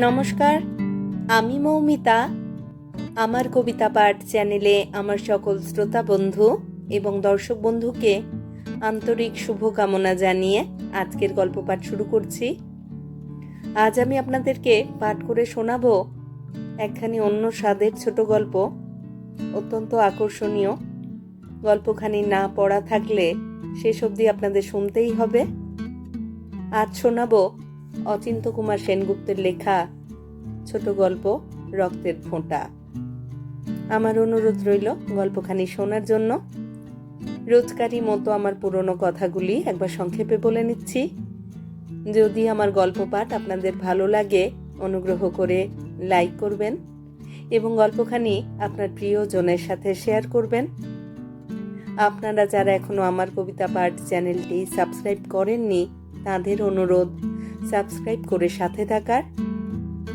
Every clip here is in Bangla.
নমস্কার, আমি মৌমিতা। আমার কবিতা পাঠ চ্যানেলে আমার সকল শ্রোতা বন্ধু এবং দর্শক বন্ধুকে আন্তরিক শুভকামনা জানিয়ে আজকের গল্প পাঠ শুরু করছি। আজ আমি আপনাদেরকে পাঠ করে শোনাবো একখানি অন্য স্বাদের ছোট গল্প, অত্যন্ত আকর্ষণীয়। গল্পখানি না পড়া থাকলে শেষ অবধি আপনাদের শুনতেই হবে। আজ শোনাবো অচিন্ত কুমার সেনগুপ্তের লেখা ছোট গল্প রক্তের ফোঁটা। আমার অনুরোধ রইল গল্পখানি শোনার জন্য। রোজকারই মতো আমার পুরনো কথাগুলি একবার সংক্ষেপে বলে নিচ্ছি। যদি আমার গল্প পাঠ আপনাদের ভালো লাগে, অনুগ্রহ করে লাইক করবেন এবং গল্পখানি আপনার প্রিয়জনের সাথে শেয়ার করবেন। আপনারা যারা এখনও আমার কবিতা পাঠ চ্যানেলটি সাবস্ক্রাইব করেননি, তাদের অনুরোধ সাবস্ক্রাইব করে সাথে থাকার।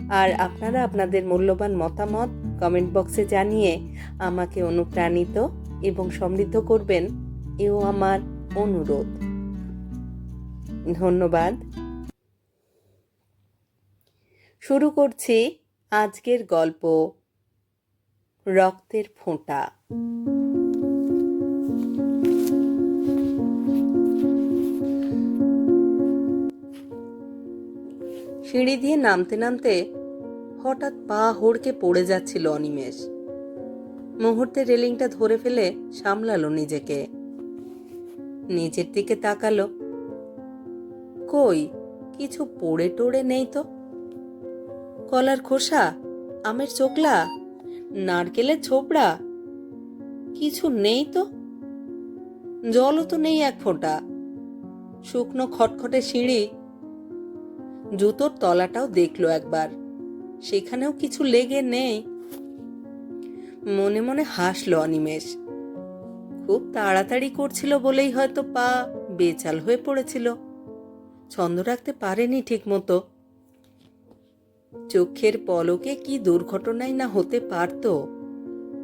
আর আপনারা আপনাদের মূল্যবান মতামত কমেন্ট বক্সে জানিয়ে আমাকে অনুপ্রাণিত এবং সমৃদ্ধ করবেন এও আমার অনুরোধ। ধন্যবাদ। শুরু করছি আজকের গল্প, রক্তের ফোঁটা। সিঁড়ি দিয়ে নামতে নামতে হঠাৎ পা হড়কে পড়ে যাচ্ছিল অনিমেষ। মুহূর্তে রেলিংটা ধরে ফেলে সামলালো নিজেকে। নিচের দিকে তাকালো। কই, কিছু পড়ে টোড়ে নেই তো? কলার খোসা, আমের চোকলা, নারকেলের ছোবড়া কিছু নেই তো? জলও তো নেই এক ফোঁটা। শুকনো খটখটে সিঁড়ি জুতোর তলাটাও দেখল একবার। সেখানেও কিছু লেগে নেই। মনে মনে হাসলো অনিমেষ। খুব তাড়াতাড়ি করছিল বলেই হয়তো পা বেচাল হয়ে পড়েছিল। ছন্দ রাখতে পারেনি ঠিক মতো চোখের পলকে কি দুর্ঘটনাই না হতে পারত।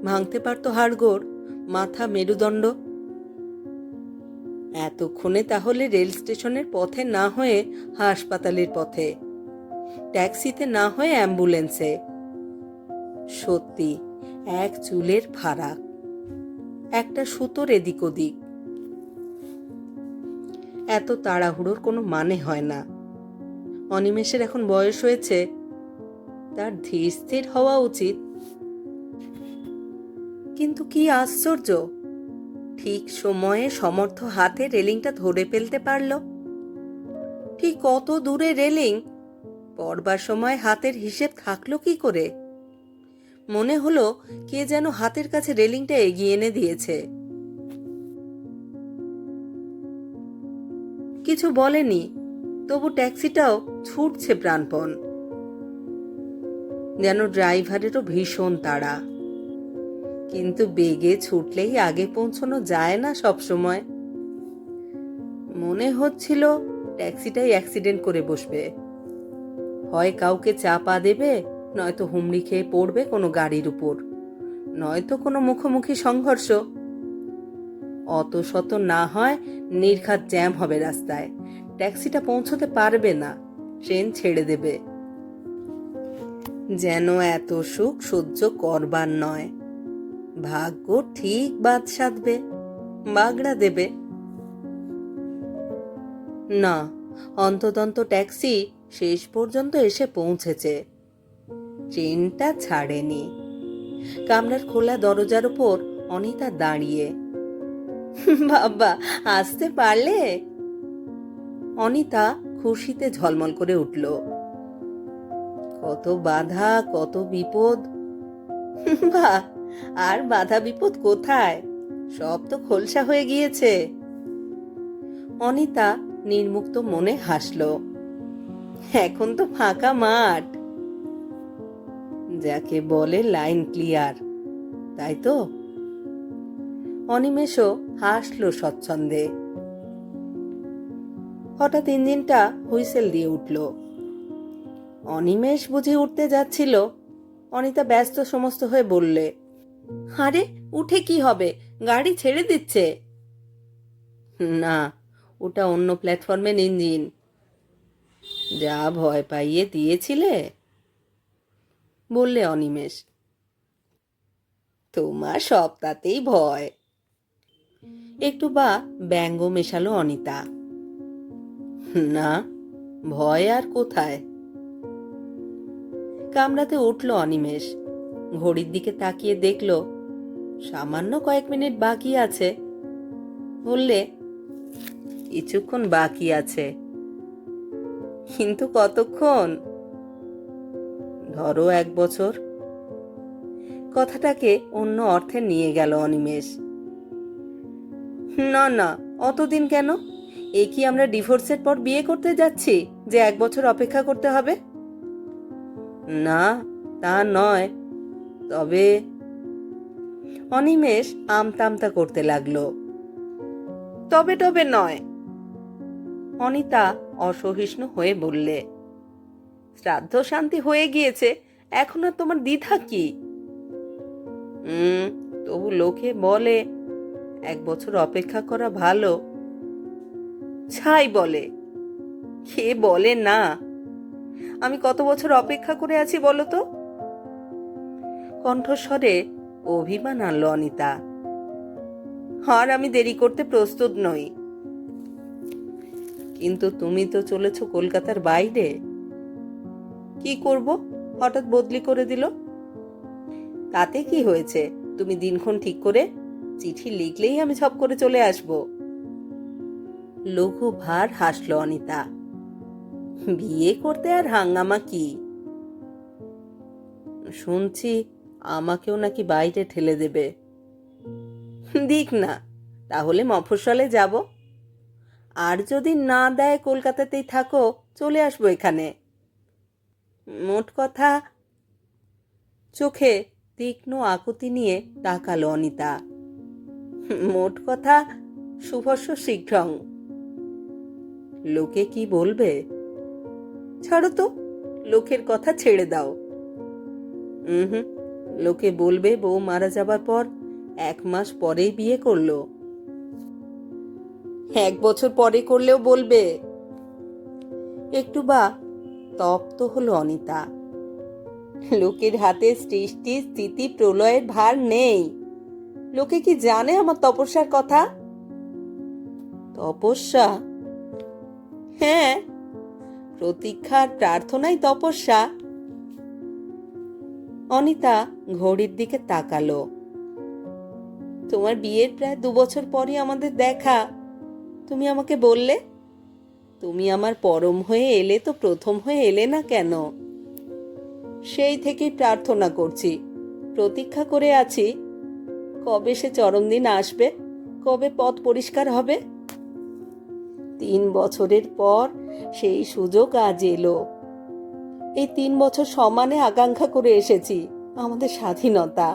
ভাঙতে পারতো হাড়গোড়, মাথা মেরুদণ্ড এতক্ষণে তাহলে রেল স্টেশনের পথে না হয়ে হাসপাতালের পথে। ট্যাক্সিতে না হয়ে অ্যাম্বুলেন্সে। সত্যি, এক চুলের ফারাক। একটা সুতোর এদিক ওদিক। এত তাড়াহুড়োর কোনো মানে হয় না। অনিমেষের এখন বয়স হয়েছে। তার ধীর স্থির হওয়া উচিত। কিন্তু কি আশ্চর্য! ঠিক সময়ে সমর্থ হাতে রেলিংটা ধরে ফেলতে পারল। ঠিক কত দূরে রেলিং? পড়বার সময় হাতের হিসেব থাকল কি করে? মনে হলো কে যেন হাতের কাছে রেলিংটা এগিয়ে এনে দিয়েছে। কিছু বলেনি, তবু ট্যাক্সিটাও ছুটছে প্রাণপণ। যেন ড্রাইভারেরও ভীষণ তাড়া। কিন্তু বেগে ছুটলেই আগে পৌঁছানো যায় না সব সময় মনে হচ্ছিল ট্যাক্সিটাই অ্যাক্সিডেন্ট করে বসবে। হয় কাউকে চাপা দেবে, নয়তো হুমড়ি খেয়ে পড়বে কোনো গাড়ির উপর। নয়তো কোনো মুখোমুখি সংঘর্ষ। অত শত না হয় নির্ঘাত জ্যাম হবে রাস্তায়। ট্যাক্সিটা পৌঁছতে পারবে না, ট্রেন ছেড়ে দেবে। যেন এত সুখ সহ্য করবার নয়। ভাগ্য ঠিক বাদ সাধবে, বাগড়া দেবে। না, অন্তদন্ত ট্যাক্সি শেষ পর্যন্ত এসে পৌঁছেছে। ট্রেনটা ছাড়েনি। কামরার খোলা দরজার উপর অনিতা দাঁড়িয়ে। বাবা, আসতে পারলে? অনিতা খুশিতে ঝলমল করে উঠল। কত বাধা, কত বিপদ। বাহ! আর বাধা বিপদ কোথায়? সব তো খোলসা হয়ে গিয়েছে। অনিতা নির্মুক্ত মনে হাসল। এখন তো ফাঁকা মাঠ। যাকে বলে লাইন ক্লিয়ার, তাই তো? অনিমেষও হাসলো স্বচ্ছন্দে। হঠাৎ ইঞ্জিনটা হুইসেল দিয়ে উঠল। অনিমেষ বুঝে উঠতে যাচ্ছিল, অনিতা ব্যস্ত সমস্ত হয়ে বললে আরে, উঠে কি হবে? গাড়ি ছেড়ে দিচ্ছে। না, ওটা অন্য প্ল্যাটফর্মের ইঞ্জিন যা ভয় পাইয়ে দিয়েছিলে। বললে অনিমেষ। তোমার সবটাতেই ভয়। একটু বা ব্যঙ্গ মেশালো অনিতা। না, ভয় আর কোথায়? কামড়াতে উঠল অনিমেষ। ঘড়ির দিকে তাকিয়ে দেখল, সামান্য কয়েক মিনিট বাকি আছে। বললে, কিছুক্ষণ বাকি আছে। কিন্তু কতক্ষণ? ধরো এক বছর। কথাটাকে অন্য অর্থে নিয়ে গেল অনিমেষ। না না, অতদিন কেন? এ কি আমরা ডিভোর্সের পর বিয়ে করতে যাচ্ছি, যে এক বছর অপেক্ষা করতে হবে? না, তা নয়। তবে অনিমেষ আমতামতা করতে লাগল। তবে তবে নয়। অনিতা অসহিষ্ণু হয়ে বললে, শ্রাদ্ধ শান্তি হয়ে গিয়েছে, এখন আর তোমার দ্বিধা কি? তবু লোকে বলে, এক বছর অপেক্ষা করা ভালো। ছাই বলে, কে বলে না? আমি কত বছর অপেক্ষা করে আছি বলো তো? কণ্ঠস্বরে অভিমান আনলো অনিতা। আর আমি দেরি করতে প্রস্তুত নই। কিন্তু তুমি তো চলেছ কলকাতার বাইরে। কি করব? হঠাৎ বদলি করে দিল। তাতে কি হয়েছে? তুমি দিনক্ষণ ঠিক করে চিঠি লিখলেই আমি ছপ করে চলে আসব। লঘু ভার হাসল অনিতা। বিয়ে করতে আর হাঙ্গামা কি? শুনছি আমাকেও নাকি বাইরে ঠেলে দেবে। দিক না, তাহলে মফস্বলে যাব। আর যদি না দেয় কলকাতাতেই থাকো, চলে আসব এখানে। মোট কথা, চোখে তীক্ষ্ণ আকুতি নিয়ে তাকালো অনিতা। মোট কথা শুভস্য শীঘ্রং। লোকে কি বলবে? ছাড়ো তো, লোকের কথা ছেড়ে দাও। হুম। লোকে বলবে বউ মারা যাবার পর এক মাস পরেই বিয়ে করল। এক বছর পরে করলেও বলবে। একটু বা তপ্ত হলো অনিতা। লোকের হাতে সৃষ্টি, স্থিতি, প্রলয়ের ভার নেই। লোকে কি জানে আমার তপস্যার কথা? তপস্যা? হ্যাঁ প্রতীক্ষার প্রার্থনাই তপস্যা। অনিতা ঘড়ির দিকে তাকালো। তোমার বিয়ের প্রায় দু বছর পরই আমাদের দেখা। তুমি আমাকে বললে? তুমি আমার পরম হয়ে এলে তো প্রথম হয়ে এলে না কেন? সেই থেকেই প্রার্থনা করছি। প্রতীক্ষা করে আছি। কবে সে চরম দিন আসবে? কবে পথ পরিষ্কার হবে? তিন বছরের পর সেই সুযোগ আজ এলো। এই তিন বছর সমানে আকাঙ্ক্ষা করে এসেছি, আমাদের স্বাধীনতা।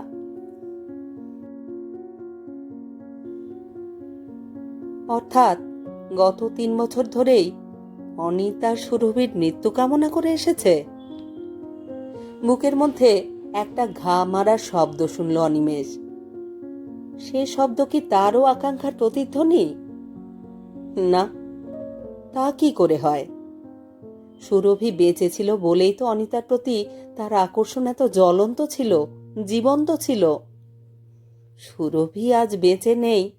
অর্থাৎ গত তিন বছর ধরেই অনিতা সুরভির মৃত্যু কামনা করে এসেছে। বুকের মধ্যে একটা ঘা মারার শব্দ শুনল অনিমেষ। সে শব্দ কি তারও আকাঙ্ক্ষার প্রতিধ্বনি? না, তা কি করে হয়? সুরভি বেঁচে ছিল বলেই তো অনিতার প্রতি তার আকর্ষণ এত জ্বলন্ত ছিল, জীবন্ত ছিল। সুরভি আজ বেঁচে নেই।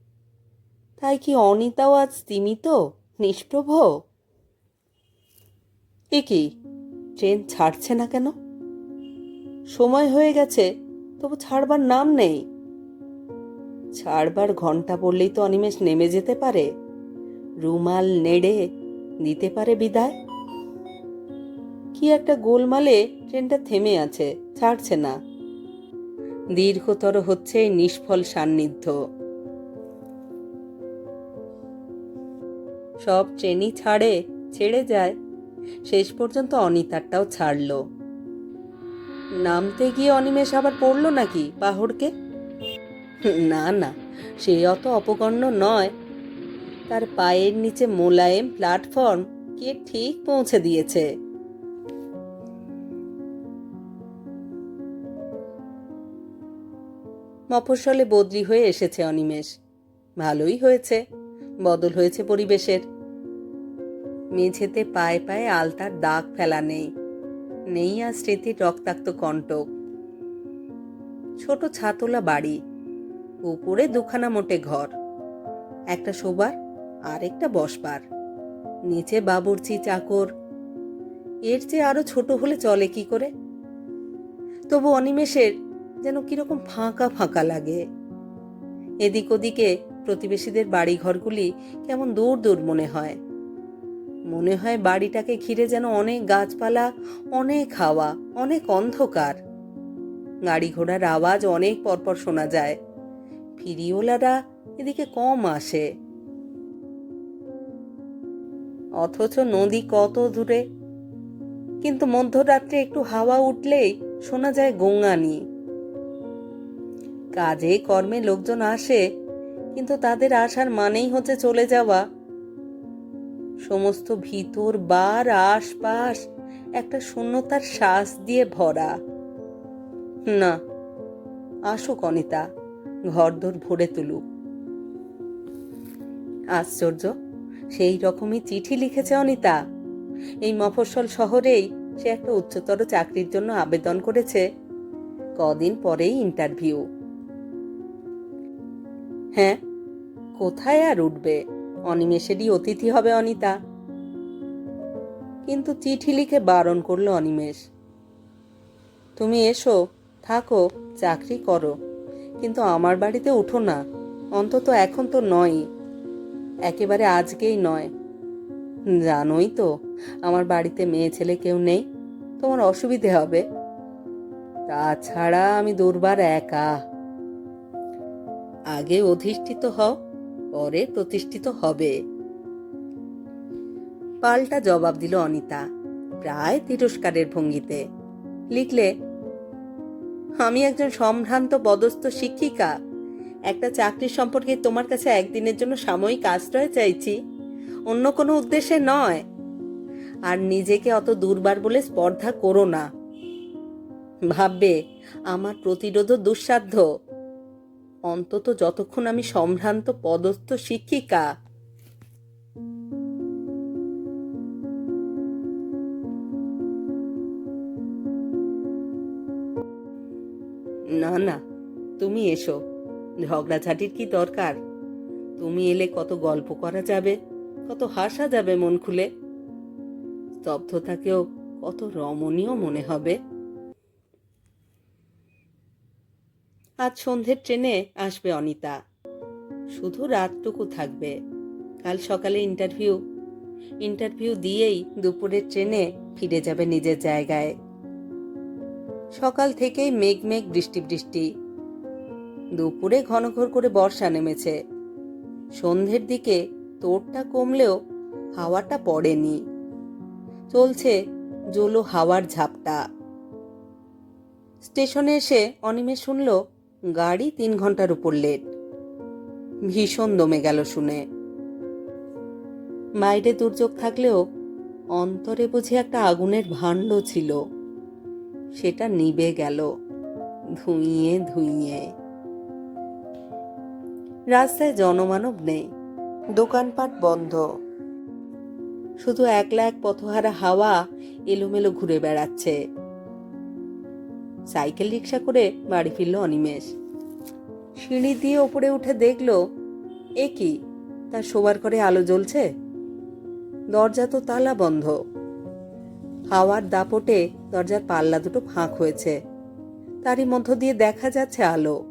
তাই কি অনিতাও আজ স্তিমিত, নিষ্প্রভ? এ কি, ট্রেন ছাড়ছে না কেন? সময় হয়ে গেছে, তবু ছাড়বার নাম নেই। ছাড়বার ঘণ্টা পড়লেই তো অনিমেষ নেমে যেতে পারে। রুমাল নেড়ে দিতে পারে বিদায়। কি একটা গোলমালে ট্রেনটা থেমে আছে, ছাড়ছে না। দীর্ঘতর হচ্ছে নিষ্ফল সান্নিধ্য। সব ট্রেনই ছাড়ে, ছেড়ে যায়। শেষ পর্যন্ত অনিতারটাও ছাড়ল। নামতে গিয়ে অনিমেষ আবার পড়ল নাকি পাহড়কে না না, সে অত অপকর্ণ নয়। তার পায়ের নিচে মোলায়েম প্ল্যাটফর্ম কে ঠিক পৌঁছে দিয়েছে। মফস্বলে বদলি হয়ে এসেছে অনিমেষ। ভালোই হয়েছে, বদল হয়েছে পরিবেশের। মেঝেতে পায়ে পায়ে আলতার দাগ ফেলা নেই নেই আর স্মৃতির রক্তাক্ত কণ্টক। ছোট ছাতলা বাড়ি, উপরে দুখানা মোটে ঘর, একটা শোবার আর একটা বসবার, নিচে বাবুর্চি চাকর। এর চেয়ে আরও ছোট হলে চলে কি করে? তবু অনিমেষের যেন কীরকম ফাঁকা ফাঁকা লাগে। এদিক ওদিকে প্রতিবেশীদের বাড়ি ঘরগুলি কেমন দূর দূর মনে হয়। মনে হয় বাড়িটাকে ঘিরে যেন অনেক গাছপালা, অনেক হাওয়া, অনেক অন্ধকার। গাড়ি ঘোড়ার আওয়াজ অনেক পরপর শোনা যায়। ফিরিওলারা এদিকে কম আসে। অথচ নদী কত দূরে। কিন্তু মধ্যরাত্রে একটু হাওয়া উঠলেই শোনা যায় গঙ্গানি। কাজে কর্মে লোকজন আসে, কিন্তু তাদের আসার মানেই হচ্ছে চলে যাওয়া। সমস্ত ভিতর বার, আশপাশ একটা শূন্যতার শ্বাস দিয়ে ভরা। না আসুক অনিতা ঘরদোর ভরে তুলুক। আশ্চর্য, সেই রকমই চিঠি লিখেছে অনিতা। এই মফস্বল শহরেই সে একটা উচ্চতর চাকরির জন্য আবেদন করেছে। কদিন পরেই ইন্টারভিউ হ্যাঁ কোথায় আর উঠবে? অনিমেষেরই অতিথি হবে অনিতা। কিন্তু চিঠি লিখে বারণ করল অনিমেষ। তুমি এসো, থাকো, চাকরি করো। কিন্তু আমার বাড়িতে উঠো না, অন্তত এখন তো নয়। একেবারে আজকেই নয়। জানোই তো, আমার বাড়িতে মেয়ে ছেলে কেউ নেই, তোমার অসুবিধে হবে। তাছাড়া আমি দুর্বার একা। আগে অধিষ্ঠিত হও, পরে প্রতিষ্ঠিত হবে। পাল্টা জবাব দিল অনিতা, প্রায় তিরস্কারের ভঙ্গিতে। লিখলে, আমি একজন সম্ভ্রান্ত, পদস্থ শিক্ষিকা। একটা চাকরি সম্পর্কে তোমার কাছে একদিনের জন্য সাময়িক আশ্রয় চাইছি। অন্য কোনো উদ্দেশ্যে নয়। আর নিজেকে অত দুর্বার বলে স্পর্ধা করো না। ভাববে, আমার প্রতিরোধ দুঃসাধ্য। অন্তত যতক্ষণ আমি সম্ভ্রান্ত পদস্থ শিক্ষিকা। না না, তুমি এসো। ঝগড়াঝাটির কি দরকার? তুমি এলে কত গল্প করা যাবে, কত হাসা যাবে মন খুলে? স্তব্ধতাকেও কত রমণীয় মনে হবে? আজ সন্ধ্যের ট্রেনে আসবে অনিতা। শুধু রাতটুকু থাকবে। কাল সকালে ইন্টারভিউ। ইন্টারভিউ দিয়েই দুপুরের ট্রেনে ফিরে যাবে নিজের জায়গায়। সকাল থেকেই মেঘ মেঘ বৃষ্টি বৃষ্টি। দুপুরে ঘন ঘোর করে বর্ষা নেমেছে। সন্ধ্যের দিকে তোরটা কমলেও হাওয়াটা পড়েনি। চলছে জোলো হাওয়ার ঝাপটা। স্টেশনে এসে অনিমে শুনল গাড়ি তিন ঘণ্টার উপর লেট। ভীষণ দমে গেল শুনে। বাইরে দুর্যোগ থাকলেও অন্তরে বুঝি একটা আগুনের ভাণ্ড ছিল। সেটা নিবে গেল, ধুইয়ে ধুইয়ে। রাস্তায় জনমানব নেই, দোকানপাট বন্ধ। শুধু একলা এক পথহারা হাওয়া এলোমেলো ঘুরে বেড়াচ্ছে। সাইকেল রিক্সা করে বাড়ি ফিরল অনিমেষ। সিঁড়ি দিয়ে ওপরে উঠে দেখল, এ কি? তার শোবার করে আলো জ্বলছে? দরজা তো তালা বন্ধ। হাওয়ার দাপটে দরজার পাল্লা দুটো ফাঁক হয়েছে। তারই মধ্য দিয়ে দেখা যাচ্ছে আলো।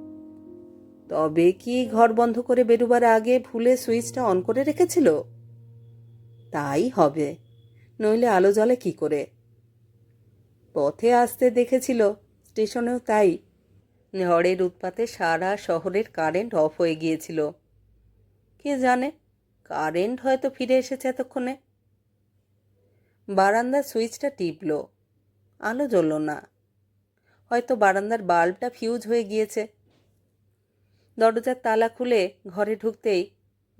তবে কি ঘর বন্ধ করে বেরোবার আগে ভুলে সুইচটা অন করে রেখেছিল? তাই হবে। নইলে আলো জ্বলে কি করে? পথে আসতে দেখেছিল। স্টেশনেও তাই। ঝড়ের উৎপাতে সারা শহরের কারেন্ট অফ হয়ে গিয়েছিল। কে জানে, কারেন্ট হয়তো ফিরে এসেছে এতক্ষণে। বারান্দার সুইচটা টিপল, আলো জ্বলল না। হয়তো বারান্দার বাল্বটা ফিউজ হয়ে গিয়েছে। দরজার তালা খুলে ঘরে ঢুকতেই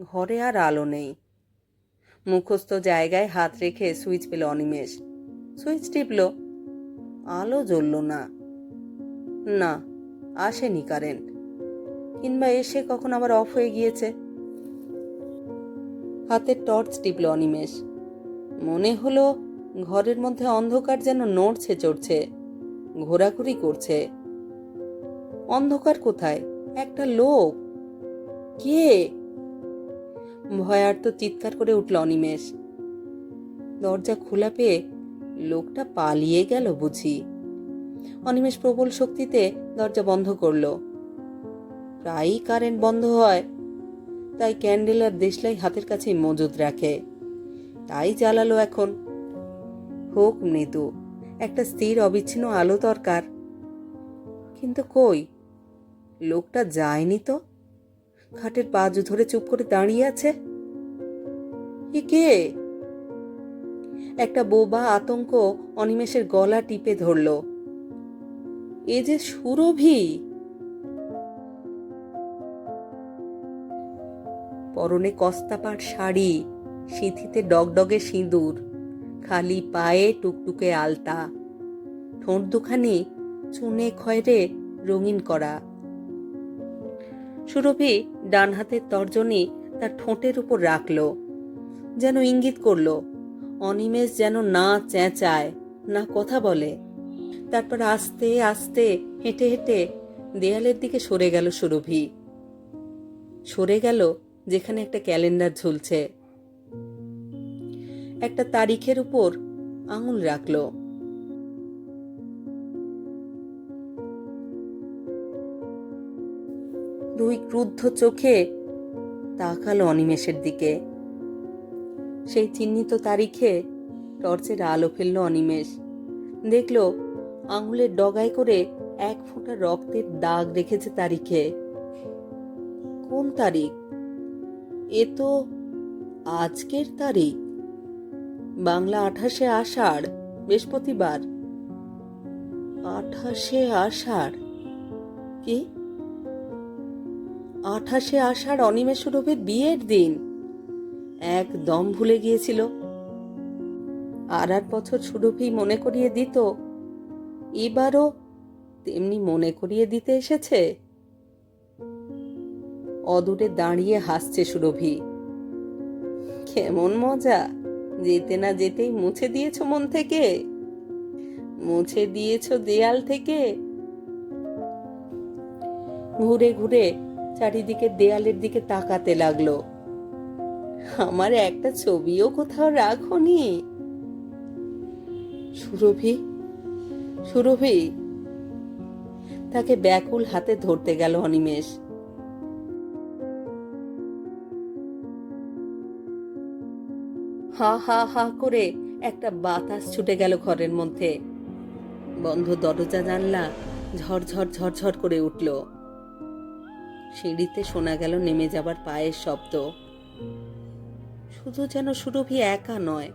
ঘরে আর আলো নেই। মুখস্থ জায়গায় হাত রেখে সুইচ পেল অনিমেষ। সুইচ টিপল, আলো জ্বলল না। না, আসেনি কারেন্ট। কিংবা এসে কখন আবার অফ হয়ে গিয়েছে? হাতের টর্চ টিপল অনিমেষ। মনে হলো ঘরের মধ্যে অন্ধকার যেন নড়ছে চড়ছে, ঘোরাঘুরি করছে। অন্ধকার কোথায়? একটা লোক। কে? ভয়ার্ত চিৎকার করে উঠল অনিমেষ। দরজা খোলা পেয়ে লোকটা পালিয়ে গেল বুঝি। অনিমেষ প্রবল শক্তিতে দরজা বন্ধ করল। প্রায়ই কারেন্ট বন্ধ হয়, তাই ক্যান্ডেল আর দেশলাই হাতের কাছেই মজুদ রাখে। তাই জ্বালালো এখন। হোক মৃদু, একটা স্থির অবিচ্ছিন্ন আলো দরকার। কিন্তু কই? লোকটা যায়নি তো? খাটের বাজু ধরে চুপ করে দাঁড়িয়ে আছে? এ কে? একটা বোবা আতঙ্ক অনিমেষের গলা টিপে ধরল। এ যে সুরভি। পরনে কস্তাপাট শাড়ি, সিঁথিতে ডগডগে সিঁদুর, খালি পায়ে টুকটুকে আলতা। ঠোঁট দুখানি চুনে খয়রে রঙিন করা। সুরভি ডান হাতের তর্জনী তার ঠোঁটের উপর রাখল, যেন ইঙ্গিত করল, অনিমেষ যেন না চেঁচায়, না কথা বলে। তারপর আস্তে আস্তে, হেঁটে হেঁটে দেয়ালের দিকে সরে গেল সুরভি। সরে গেল যেখানে একটা ক্যালেন্ডার ঝুলছে। একটা তারিখের উপর আঙুল রাখল। দুই ক্রুদ্ধ চোখে তাকালো অনিমেষের দিকে। সেই চিহ্নিত তারিখে টর্চের আলো ফেলল অনিমেষ। দেখল আঙুলের ডগায় করে এক ফোঁটা রক্তের দাগ রেখেছে তারিখে। কোন তারিখ? এ তো আজকের তারিখ। বাংলা আঠাশে আষাঢ়, বৃহস্পতিবার। আঠাশে আষাঢ়? কি? আঠাশে আষাঢ় অনিমেষ সুরভের বিয়ের দিন। একদম ভুলে গিয়েছিল। আর আর বছর সুরভি মনে করিয়ে দিত এবারও তেমনি মনে করিয়ে দিতে এসেছে? অদূরে দাঁড়িয়ে হাসছে সুরভি। কেমন মজা! যেতে না যেতেই মুছে দিয়েছ মন থেকে। মুছে দিয়েছ দেয়াল থেকে। ঘুরে ঘুরে চারিদিকে দেয়ালের দিকে তাকাতে লাগল। আমার একটা ছবিও কোথাও রাখনি। সুরভি সুরভি তাকে ব্যাকুল হাতে ধরতে গেল অনিমেষ। হা হা হা করে একটা বাতাস ছুটে গেল ঘরের মধ্যে। বন্ধ দরজা, জানলা ঝরঝর ঝরঝর করে উঠল। সিঁড়িতে শোনা গেল নেমে যাবার পায়ের শব্দ। শুধু যেন সুরভি একা নয়,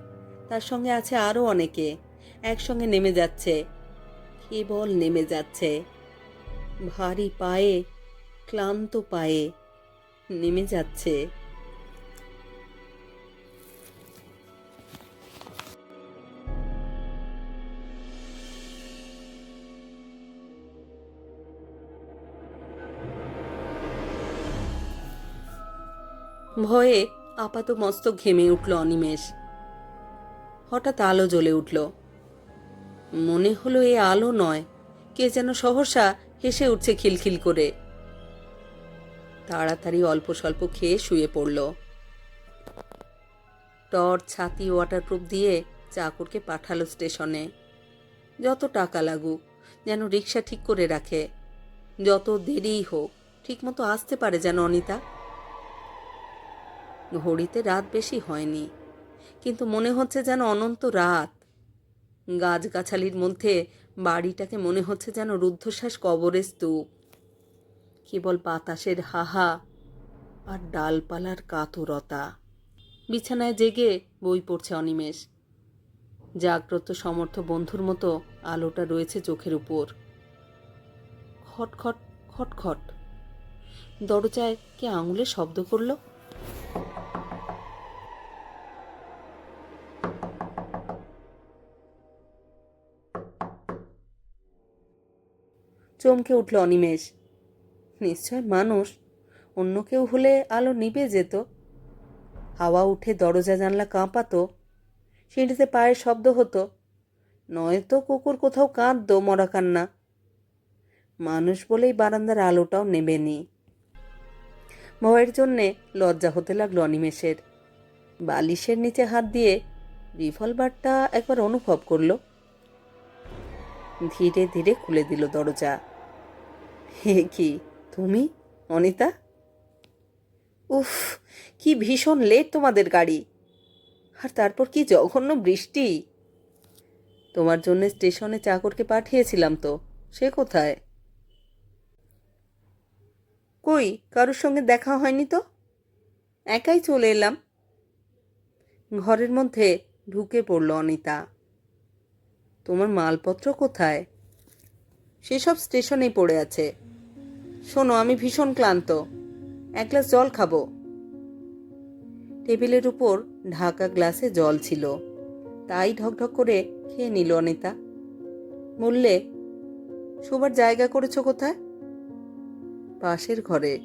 তার সঙ্গে আছে আরও অনেকে। একসঙ্গে নেমে যাচ্ছে। কেবল নেমে যাচ্ছে। ভারী পায়ে, ক্লান্ত পায়ে নেমে যাচ্ছে। ভয়ে আপাত মস্তক ঘেমে উঠল অনিমেষ। হঠাৎ আলো জ্বলে উঠল। মনে হলো এ আলো নয়। কে যেন সহসা হেসে উঠছে খিলখিল করে। তাড়াতাড়ি অল্প স্বল্প খেয়ে শুয়ে পড়ল। টর্চ, ছাতি ওয়াটারপ্রুফ দিয়ে চাকরকে পাঠালো স্টেশনে। যত টাকা লাগুক, যেন রিক্সা ঠিক করে রাখে। যত দেরিই হোক, ঠিকমতো আসতে পারে যেন অনিতা। ঘড়িতে রাত বেশি হয়নি, কিন্তু মনে হচ্ছে যেন অনন্ত রাত। গাছগাছালির মধ্যে বাড়িটাকে মনে হচ্ছে যেন রুদ্ধশ্বাস কবরের স্তূপ। কেবল বাতাসের হাহা আর ডালপালার কাতরতা। বিছানায় জেগে বই পড়ছে অনিমেষ। জাগ্রত সমর্থ বন্ধুর মতো আলোটা রয়েছে চোখের উপর। খটখট খটখট। দরজায় কে আঙুলে শব্দ করল? চমকে উঠল অনিমেষ। নিশ্চয় মানুষ, অন্য কেউ হলে আলো নিভে যেত হাওয়া উঠে দরজা জানলা কাঁপাতো, সিঁড়িতে পায়ের শব্দ হতো, নয়তো কুকুর কোথাও কাঁদতো মরা কান্না। মানুষ বলেই বারান্দার আলোটাও নেবেনি ভয়ের জন্যে লজ্জা হতে লাগল অনিমেষের। বালিশের নিচে হাত দিয়ে রিভলভারটা একবার অনুভব করল। ধীরে ধীরে খুলে দিল দরজা। হে কি? তুমি? অনিতা? উফ, কি ভীষণ লেট তোমাদের গাড়ি। আর তারপর কি জঘন্য বৃষ্টি। তোমার জন্য স্টেশনে চাকরকে পাঠিয়েছিলাম তো, সে কোথায়? কই, কারোর সঙ্গে দেখা হয়নি তো? একাই চলে এলাম। ঘরের মধ্যে ঢুকে পড়ল অনিতা। তোমার মালপত্র কোথায়? সেসব স্টেশনেই পড়ে আছে। শোনো, আমি ভীষণ ক্লান্ত। এক গ্লাস জল খাব। টেবিলের উপর ঢাকা গ্লাসে জল ছিল। তাই ঢকঢক করে খেয়ে নিল অনিতা। বললে, শোবার জায়গা করেছ কোথায়? পাশের ঘরে।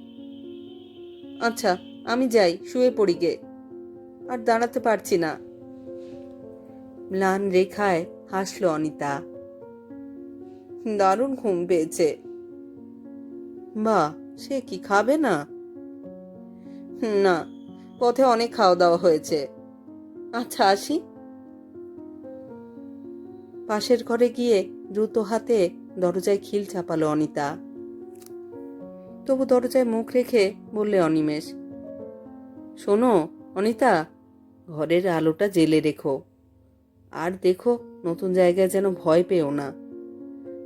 আচ্ছা আমি যাই, শুয়ে পড়ি গে। আর দাঁড়াতে পারছি না। ম্লান রেখায় হাসল অনিতা। দারুণ ঘুম পেয়েছে। বা সে কি খাবে না? না, পথে অনেক খাওয়া দাওয়া হয়েছে। আচ্ছা আসি। পাশের ঘরে গিয়ে দ্রুত হাতে দরজায় খিল চাপালো অনিতা। তবু দরজায় মুখ রেখে বললে অনিমেষ, শোনো, অনিতা, ঘরের আলোটা জেলে রেখো। আর দেখো, নতুন জায়গায় যেন ভয় পেও না।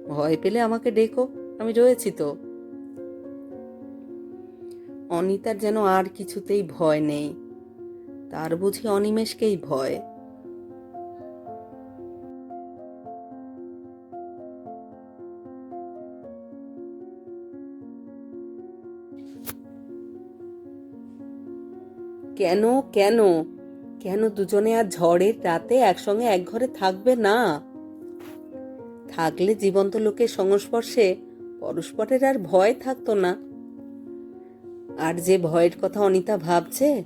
ভয় পেলে আমাকে ডেকো, আমি রয়েছি তো। অনিতার যেন আর কিছুতেই ভয় নেই। তার বুঝি অনিমেষকেই ভয়। কেন কেন? কেন দুজনে আর ঝড়ের রাতে একসঙ্গে এক ঘরে থাকবে না? থাকলে জীবন্ত লোকের সংস্পর্শে পরস্পরের আর ভয় থাকতো না। আর যে ভয়ের কথা অনিতা ভাবছে,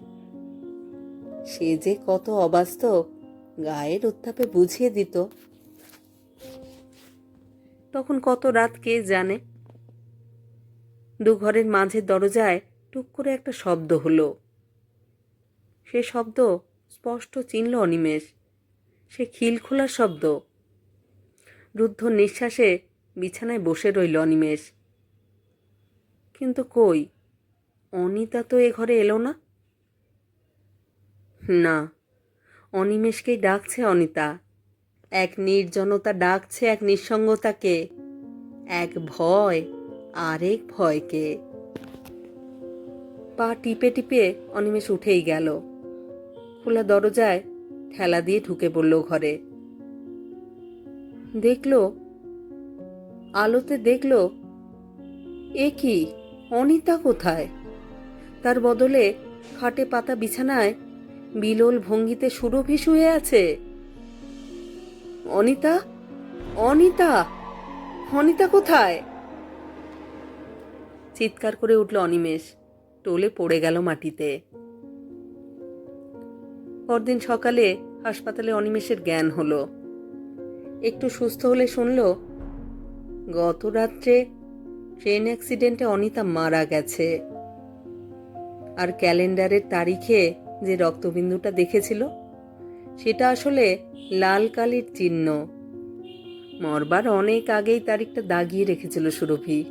সে যে কত অবাস্তব, গায়ের উত্তাপে বুঝিয়ে দিত। তখন কত রাত কে জানে? দু ঘরের মাঝের দরজায় টুক করে একটা শব্দ হলো। সে শব্দ স্পষ্ট চিনল অনিমেষ। সে খিল খোলার শব্দ। রুদ্ধ নিঃশ্বাসে বিছানায় বসে রইল অনিমেষ। কিন্তু কই? অনিতা তো এ ঘরে এলো না? না, অনিমেষকেই ডাকছে অনিতা। এক নির্জনতা ডাকছে এক নিঃসঙ্গতাকে। এক ভয়, আরেক ভয়কে। পা টিপে টিপে অনিমেষ উঠেই গেল। খোলা দরজায় ঠেলা দিয়ে ঢুকে পড়ল ঘরে। দেখল, আলোতে দেখল, এ কি? অনিতা কোথায়? তার বদলে খাটে পাতা বিছানায় বিলোল ভঙ্গিতে সুরভি শুয়ে আছে। অনিতা? অনিতা? অনিতা কোথায়? চিৎকার করে উঠল অনিমেষ। টোলে পড়ে গেল মাটিতে। পরদিন সকালে হাসপাতালে অনিমেষের জ্ঞান হলো। একটু সুস্থ হলে শুনল, গত রাত্রে ট্রেন অ্যাক্সিডেন্টে অনিতা মারা গেছে। আর ক্যালেন্ডারের তারিখে যে রক্তবিন্দুটা দেখেছিল, সেটা আসলে লাল কালির চিহ্ন। মরবার অনেক আগেই তারিখটা দাগিয়ে রেখেছিল সুরভি।